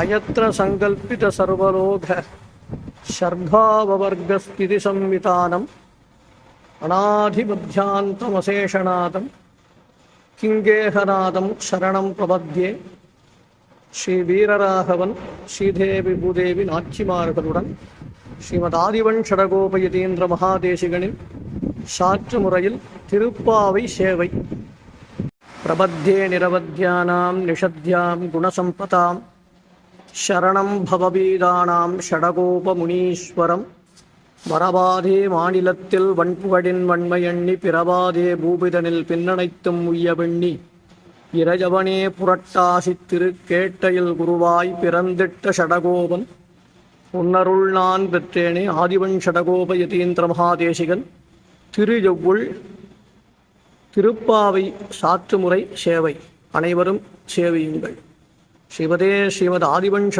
அயத்திர சங்கல்பித சர்வலோக ஷர்காவர்கஸ்திதி சம்விதானம் அநாதிபத்தியாந்தமசேஷநாதம் கிங்கேகநாதம் சரணம் பிரபத்யே ஸ்ரீ வீரராகவன் ஸ்ரீதேவி பூதேவி நாச்சிமார்களுடன் ஸ்ரீமத் ஆதிவன் ஷடகோபயதீந்திர மகாதேசிகளின் சாற்று முறையில் திருப்பாவை சேவை பிரபத்தே நிரவத்தியானாம் நிஷத்யாம் குணசம்பதாம் சரணம் பவபீதானாம் ஷடகோபமுனீஸ்வரம். வரபாதே மாநிலத்தில் வன்புகழின் வன்மையண்ணி பிரபாதே பூபிதனில் பின்னணைத்தும் உய்யவெண்ணி இரஜவனே புரட்டாசி திருக்கேட்டையில் குருவாய் பிறந்திட்ட ஷடகோபன் உன்னருள் நான் பெற்றேனே ஆதிவன் ஷடகோப யதீந்திர மகாதேசிகன். திருஜொவ்வுள் திருப்பாவை சாற்றுமுறை சேவை. அனைவரும் சேவையுங்கள். ஸ்ரீமதே ஸ்ரீமத் ஆதிவன்